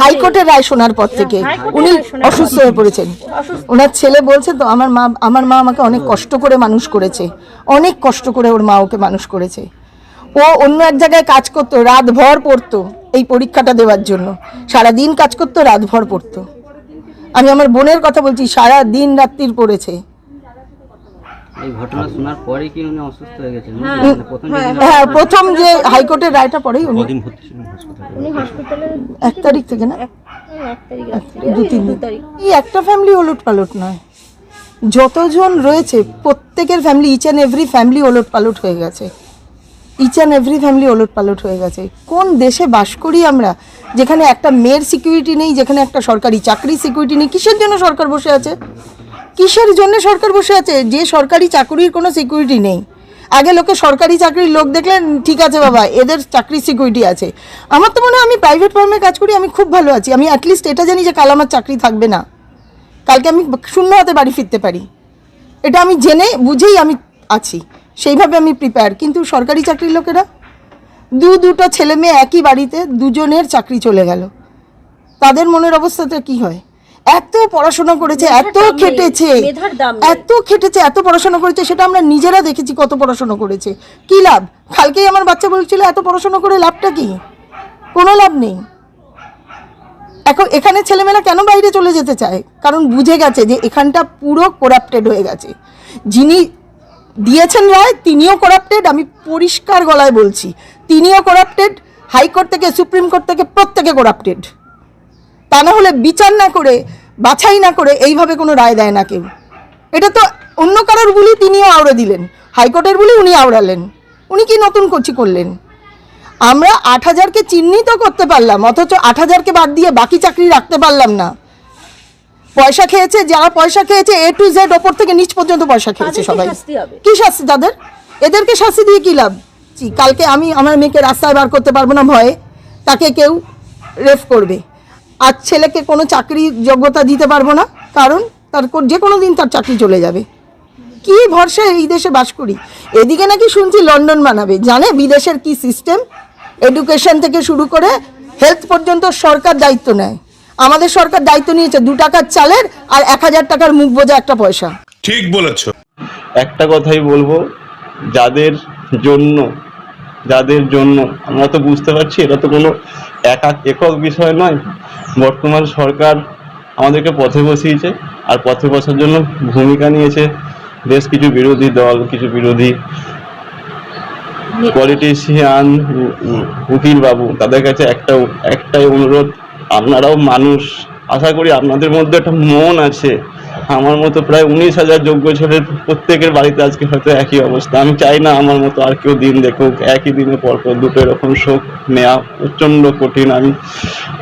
হাইকোর্টের রায় শোনার পর থেকে উনি অসুস্থ হয়ে পড়েছেন। ওনার ছেলে বলছে তো আমার মা আমার মা আমাকে অনেক কষ্ট করে মানুষ করেছে। অনেক কষ্ট করে ওর মা ওকে মানুষ করেছে। ও অন্য এক জায়গায় কাজ করতো রাত ভর পড়তো এই পরীক্ষাটা দেওয়ার জন্য। সারা দিন কাজ করতো রাত ভর পড়তো। আমি আমার বোনের কথা বলছি সারা দিন রাত্রির পড়েছে। এই ঘটনা শোনার পরে কি উনি অসুস্থ হয়ে গেছেন? মানে প্রথম যেদিন হ্যাঁ প্রথম যে হাইকোর্টের রায়টা পড়েই উনি কদিন ভর্তি ছিলেন হাসপাতালে? উনি হসপিটালে এক তারিখ থেকে না? দু তিন দিন। তারিখ। এই একটা ফ্যামিলি ওলট পালট নয়। যতজন রয়েছে প্রত্যেকের family each and every family ওলট পালট হয়ে গেছে। ইচ অ্যান্ড এভরি ফ্যামিলি ওলট পালট হয়ে গেছে। কোন দেশে বাস করি আমরা যেখানে একটা মেয়ের সিকিউরিটি নেই যেখানে একটা সরকারি চাকরি সিকিউরিটি নেই কিসের জন্য সরকার বসে আছে? কিসের জন্য সরকার বসে আছে? যে সরকারি চাকরির কোনো সিকিউরিটি নেই। আগে লোকে সরকারি চাকরির লোক দেখলেন, ঠিক আছে বাবা, এদের চাকরি সিকিউরিটি আছে। আমার তো মনে হয় আমি প্রাইভেট ফার্মে কাজ করি, আমি খুব ভালো আছি। আমি অ্যাটলিস্ট এটা জানি যে কাল আমার চাকরি থাকবে না। কালকে আমি শূন্য হাতে বাড়ি ফিরতে পারি। এটা আমি জেনে বুঝেই আমি আছি। সেইভাবে আমি প্রিপেয়ার কিন্তু সরকারি চাকরির লোকেরা, দু দুটো ছেলে মেয়ে একই বাড়িতে দুজনের চাকরি চলে গেল। তাদের মনের অবস্থাটা কি হয়? এত পড়াশোনা করেছে এত খেটেছে। এত খেটেছে এত পড়াশোনা করেছে সেটা আমরা নিজেরা দেখেছি কত পড়াশোনা করেছে। কি লাভ? কালকেই আমার বাচ্চা বলছিল এত পড়াশোনা করে লাভটা কি? কোনো লাভ নেই। এখন এখানে ছেলেমেয়েরা কেন বাইরে চলে যেতে চায়? কারণ বুঝে গেছে যে এখানটা পুরো করাপ্টেড হয়ে গেছে। যিনি দিয়েছেন রায় তিনিও করাপ্টেড আমি পরিষ্কার গলায় বলছি তিনিও করাপ্টেড হাইকোর্ট থেকে সুপ্রিম কোর্ট থেকে প্রত্যেকে করাপ্টেড তা না হলে বিচার না করে বাছাই না করে এইভাবে কোনো রায় দেয় না কেউ। এটা তো অন্য কারোর বুলি তিনিও আওড়ে দিলেন। হাইকোর্টের বুলি উনি আওড়ালেন। উনি কি নতুন করছি করলেন? আমরা আট হাজারকে চিহ্নিত করতে পারলাম অথচ আট হাজারকে বাদ দিয়ে বাকি চাকরি রাখতে পারলাম না। পয়সা খেয়েছে যারা পয়সা খেয়েছে এ টু জেড ওপর থেকে নিচ পর্যন্ত পয়সা খেয়েছে সবাই। কি শাস্তি তাদের? এদেরকে শাস্তি দিয়ে কি লাভ? কালকে আমি আমার মেয়েকে রাস্তায় বার করতে পারব না ভয়ে। তাকে কেউ রেফ করবে। আর ছেলেকে কোনো চাকরির যোগ্যতা দিতে পারব না কারণ তার কো- যে কোনো দিন তার চাকরি চলে যাবে। কি ভরসা এই দেশে বাস করি? এদিকে নাকি শুনছি লন্ডন বানাবে। জানে বিদেশের কি সিস্টেম এডুকেশন থেকে শুরু করে হেলথ পর্যন্ত সরকার দায়িত্ব নেয়। আমাদের সরকার দায়িত্ব নিয়েছে দু টাকার চালের আর এক হাজার টাকার মুখ বোঝা একটা পয়সা। ঠিক বলেছ। একটা কথাই বলব যাদের জন্য যাদের জন্য আমরা তো বুঝতে পারছি এটা তো কোনো একাক একক বিষয় নয়। বর্তমান সরকার আমাদেরকে পথে বসিয়েছে আর পথে বসার জন্য ভূমিকা নিয়েছে। বেশ কিছু বিরোধী দল, কিছু বিরোধী পলিটিশিয়ান উকিল বাবু, তাদের কাছে একটা, একটাই অনুরোধ, আপনারাও মানুষ। আশা করি আপনাদের মধ্যে একটা মন আছে। আমার মতো প্রায় উনিশ হাজার যোগ্য ছেলের প্রত্যেকের বাড়িতে আজকে হয়তো একই অবস্থা। আমি চাই না আমার মতো আর কেউ দিন দেখুক একই দিনে পরপর দুটো এরকম শোক নেওয়া প্রচণ্ড কঠিন। আমি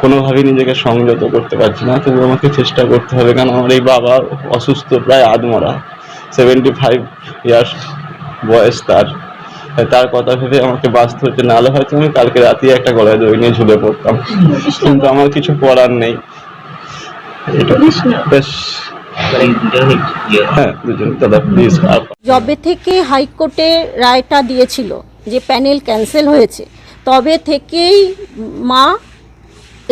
কোনোভাবেই নিজেকে সংযত করতে পারছি না। তবু আমাকে চেষ্টা করতে হবে কারণ আমার এই বাবা অসুস্থ প্রায় আধমরা সেভেন্টি ফাইভ ইয়ার্স বয়স তার। তার কথা ভেবে আমাকে বাঁচতে হচ্ছে নাহলে হয়তো আমি কালকে রাতে একটা গলায় দই নিয়ে ঝুলে পড়তাম। কিন্তু আমার কিছু করার নেই। এটুকু। বেশ। হ্যাঁ যবে থেকে হাইকোর্টে রায়টা দিয়েছিল যে প্যানেল ক্যান্সেল হয়েছে তবে থেকেই মা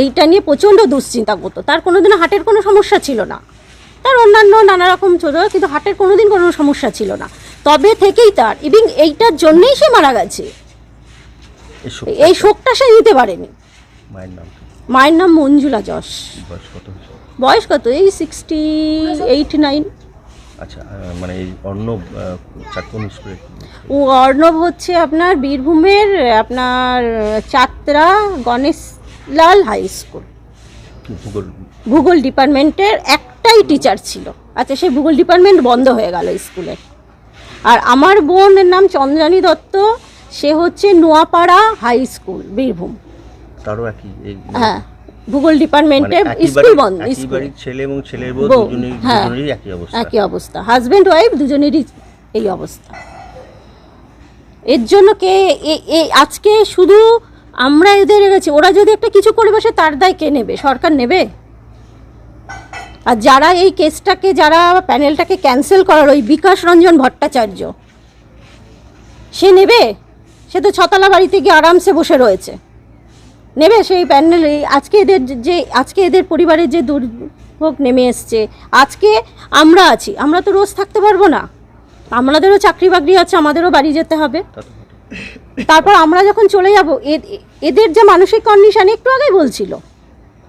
এইটা নিয়ে প্রচণ্ড দুশ্চিন্তা করতো। তার কোনোদিনও হার্টের কোনো সমস্যা ছিল না। তার অন্যান্য নানা রকম ছোট কিন্তু হার্টের কোনোদিন কোনো সমস্যা ছিল না। তবে থেকেই তার এবং এইটার জন্যেই সে মারা গেছে। এই শোকটা সে নিতে পারেনি। মায়ের নাম কি? মায়ের নাম মঞ্জুলা যশ। বয়স কত? এই সিক্সটি এইট নাইন আচ্ছা মানে এই অর্ণব স্কুলে ও অর্ণব হচ্ছে আপনার বীরভূমের আপনার চাত্রা গণেশলাল হাই স্কুল ভূগোল। ভূগোল ডিপার্টমেন্টের একটাই টিচার ছিল। আচ্ছা সেই ভূগোল ডিপার্টমেন্ট বন্ধ হয়ে গেল স্কুলে আর আমার বোনের নাম চন্দ্রানী দত্ত সে হচ্ছে নোয়াপাড়া হাই স্কুল বীরভূম। তারও একই হ্যাঁ। ভূগোল ডিপার্টমেন্টে স্কুল বন্ধ ছেলে এবং ছেলের বউ বউ, দুজনেরই হ্যাঁ। একই অবস্থা একই অবস্থা। হাজব্যান্ড ওয়াইফ দুজনেরই এই অবস্থা। এর জন্য কে আজকে শুধু আমরা এদের গেছি ওরা যদি একটা কিছু করে বসে তার দায় কে নেবে? সরকার নেবে? আর যারা এই কেসটাকে যারা প্যানেলটাকে ক্যান্সেল করার ওই বিকাশ রঞ্জন ভট্টাচার্য সে নেবে? সে তো ছতলা বাড়িতে গিয়ে আরামসে বসে রয়েছে। নেবে সেই প্যানেল আজকে এদের যে- আজকে এদের পরিবারের যে দুর্ভোগ নেমে এসছে আজকে আমরা আছি। আমরা তো রোজ থাকতে পারব না। আমাদেরও চাকরি বাকরি আছে আমাদেরও বাড়ি যেতে হবে। তারপর আমরা যখন চলে যাব এদের যে মানসিক কন্ডিশন একটু আগেই বলছিল।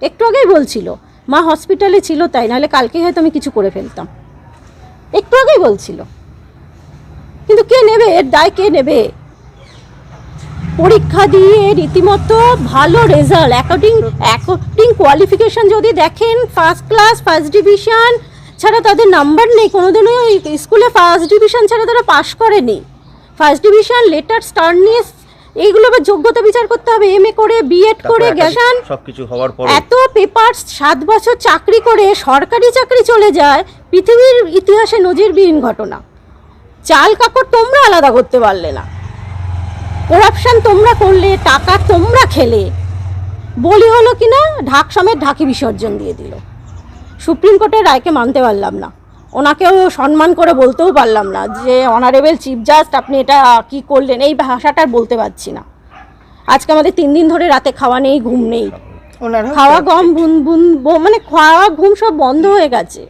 একটু আগেই বলছিল। মা হসপিটালে ছিল তাই নাহলে কালকে হয়তো আমি কিছু করে ফেলতাম। একটু আগেই বলছিল। কিন্তু কে নেবে? এর দায় কে নেবে? পরীক্ষা দিয়ে রীতিমতো ভালো রেজাল্ট অ্যাকর্ডিং অ্যাকর্ডিং কোয়ালিফিকেশন যদি দেখেন ফার্স্ট ক্লাস ফার্স্ট ডিভিশন ছাড়া তাদের নাম্বার নেই। কোনোদিনও স্কুলে ফার্স্ট ডিভিশন ছাড়া তারা পাশ করেনি। ফার্স্ট ডিভিশন লেটার স্টার নিয়ে এইগুলো আবার যোগ্যতা বিচার করতে হবে। এম এ করে বিএড করে গ্যাসান সবকিছু হওয়ার পর। এত পেপার সাত বছর চাকরি করে সরকারি চাকরি চলে যায় পৃথিবীর ইতিহাসে নজিরবিহীন ঘটনা। চাল কাপড় তোমরা আলাদা করতে পারলে না। করাপশন তোমরা করলে টাকা তোমরা খেলে। বলি হলো কি না ঢাক সমেত ঢাকি বিসর্জন দিয়ে দিল। সুপ্রিম কোর্টের রায়কে মানতে পারলাম না। ওনাকেও সম্মান করে বলতেও পারলাম না যে অনারেবল চিফ জাস্ট আপনি এটা কি করলেন এই ভাষাটা বলতে পারছি না। আজকে আমাদের তিন দিন ধরে রাতে খাওয়া নেই ঘুম নেই। ওনারা খাওয়া গম বুন বুন মানে খাওয়া ঘুম সব বন্ধ হয়ে গেছে।